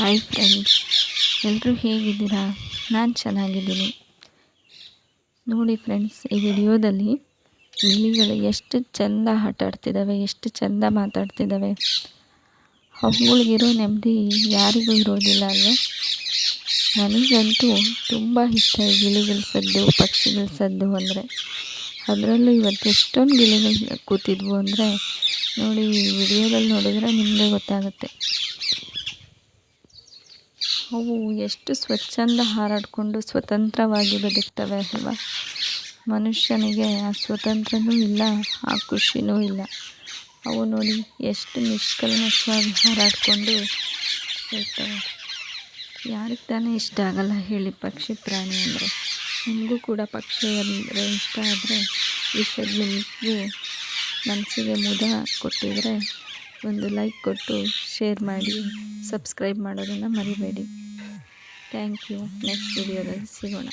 Hi friends ಎಲ್ಲರೂ ಹೇಗಿದ್ದೀರಾ? ನಾನು ಚೆನ್ನಾಗಿದ್ದೀನಿ. ನೋಡಿ ಫ್ರೆಂಡ್ಸ್, ಈ ವಿಡಿಯೋದಲ್ಲಿ ಗಿಳಿಗಳು ಎಷ್ಟು ಚೆಂದ ಆಟ ಆಡ್ತಿದ್ದಾವೆ ಎಷ್ಟು ಚೆಂದ ಮಾತಾಡ್ತಿದ್ದಾವೆ ಅವುಗಳಿಗಿರೋ ನೆಮ್ಮದಿ ಯಾರಿಗೂ ಇರೋದಿಲ್ಲ ಅಲ್ವಾ? ನನಗಂತೂ ತುಂಬ ಇಷ್ಟ ಈ ಗಿಳಿಗಳ ಸದ್ದು, ಪಕ್ಷಿಗಳ ಸದ್ದು ಅಂದರೆ. ಅದರಲ್ಲೂ ಇವತ್ತು ಎಷ್ಟೊಂದು ಗಿಳಿಗಳು ಕೂತಿದ್ವು ಅಂದರೆ, ನೋಡಿ ಈ ವಿಡಿಯೋದಲ್ಲಿ ನೋಡಿದ್ರೆ ನಿಮಗೆ ಗೊತ್ತಾಗುತ್ತೆ. ಅವು ಎಷ್ಟು ಸ್ವಚ್ಛಂದ ಹಾರಾಡಿಕೊಂಡು ಸ್ವತಂತ್ರವಾಗಿ ಬದುಕ್ತವೆ ಅಲ್ವಾ? ಮನುಷ್ಯನಿಗೆ ಆ ಸ್ವತಂತ್ರನೂ ಇಲ್ಲ, ಆ ಖುಷಿನೂ ಇಲ್ಲ. ಅವು ನೋಡಿ ಎಷ್ಟು ನಿಷ್ಕಲ್ಮಶವಾಗಿ ಹಾರಾಡಿಕೊಂಡು ಹೇಳ್ತವೆ ಯಾರಿಗೆ ತಾನೇ ಇಷ್ಟ ಆಗಲ್ಲ ಹೇಳಿ ಪಕ್ಷಿ ಪ್ರಾಣಿ ಅಂದರೆ. ನಿಮಗೂ ಕೂಡ ಪಕ್ಷಿ ಅಂದರೆ ಇಷ್ಟ ಆದರೆ ಈ ಸದ್ಯಕ್ಕೆ ಮನಸ್ಸಿಗೆ ಮುದ ಕೊಟ್ಟಿದ್ರೆ ಒಂದು ಲೈಕ್ ಕೊಟ್ಟು, ಶೇರ್ ಮಾಡಿ, ಸಬ್ಸ್ಕ್ರೈಬ್ ಮಾಡೋದನ್ನು ಮರಿಬೇಡಿ. ಥ್ಯಾಂಕ್ ಯು ನೆಕ್ಸ್ಟ್ ವಿಡಿಯೋದಲ್ಲಿ ಸಿಗೋಣ